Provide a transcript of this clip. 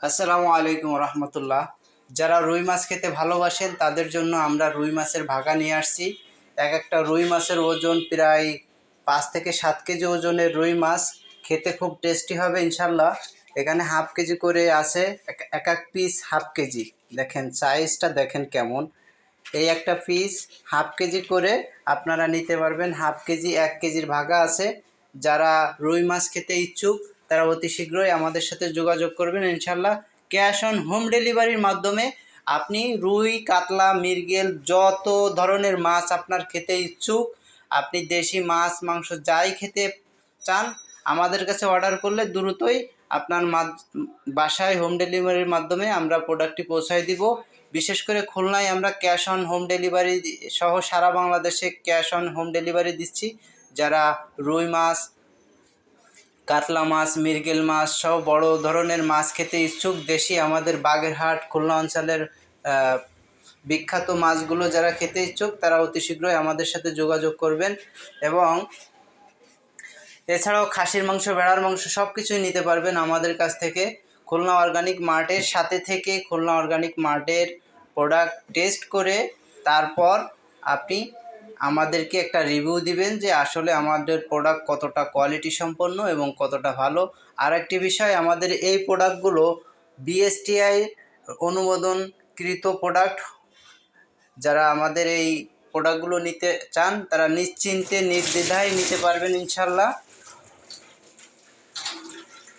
আসসালামু আলাইকুম রহমতুল্লাহ। যারা রুই মাছ খেতে ভালোবাসেন, তাদের জন্য আমরা রুই মাছের ভাগা নিয়ে আসছি। এক একটা রুই মাছের ওজন প্রায় পাঁচ থেকে সাত কেজি ওজনের রুই মাছ। খেতে খুব টেস্টি হবে ইনশাল্লাহ এখানে হাফ কেজি করে আছে, এক- এক পিস হাফ কেজি। দেখেন সাইজটা দেখেন কেমন। এই একটা পিস হাফ কেজি করে আপনারা নিতে পারবেন। হাফ কেজি, এক কেজির ভাগা আছে। যারা রুই মাছ খেতে ইচ্ছুক তারা অতি শীঘ্রই আমাদের সাথে যোগাযোগ করবেন ইনশাল্লাহ ক্যাশ অন হোম ডেলিভারির মাধ্যমে আপনি রুই, কাতলা, মৃগেল, যত ধরনের মাছ আপনার খেতে ইচ্ছুক, আপনি দেশি মাছ, মাংস যাই খেতে চান, আমাদের কাছে অর্ডার করলে দ্রুতই আপনার বাসায় হোম ডেলিভারির মাধ্যমে আমরা প্রোডাক্টটি পৌঁছায় দিব। বিশেষ করে খুলনায় আমরা ক্যাশ অন হোম ডেলিভারি সহ সারা বাংলাদেশে ক্যাশ অন হোম ডেলিভারি দিচ্ছি। যারা রুই মাছ কাতলা মাছ, মৃগেল মাছ সব বড় ধরনের মাছ খেতে ইচ্ছুক দেশি আমাদের বাগেরহাট, খুলনা অঞ্চলের বিখ্যাত মাছগুলো যারা খেতে ইচ্ছুক তারা অতি শীঘ্রই আমাদের সাথে যোগাযোগ করবেন এবং এছাড়াও খাসির মাংস, ভেড়ার মাংস সব কিছুই নিতে পারবেন আমাদের কাছ থেকে। খুলনা অর্গানিক মার্টের সাথে থেকে খুলনা অর্গানিক মার্টের প্রোডাক্ট টেস্ট করে তারপর আপনি আমাদেরকে একটা রিভিউ দিবেন যে আসলে আমাদের প্রোডাক্ট কতটা কোয়ালিটি সম্পন্ন এবং কতটা ভালো। আর একটি বিষয়, আমাদের এই প্রোডাক্টগুলো বিএসটিআই অনুমোদনকৃত প্রোডাক্ট যারা আমাদের এই প্রোডাক্টগুলো নিতে চান, তারা নিশ্চিন্তে, নির্দ্বিধায় নিতে পারবেন ইনশাল্লাহ।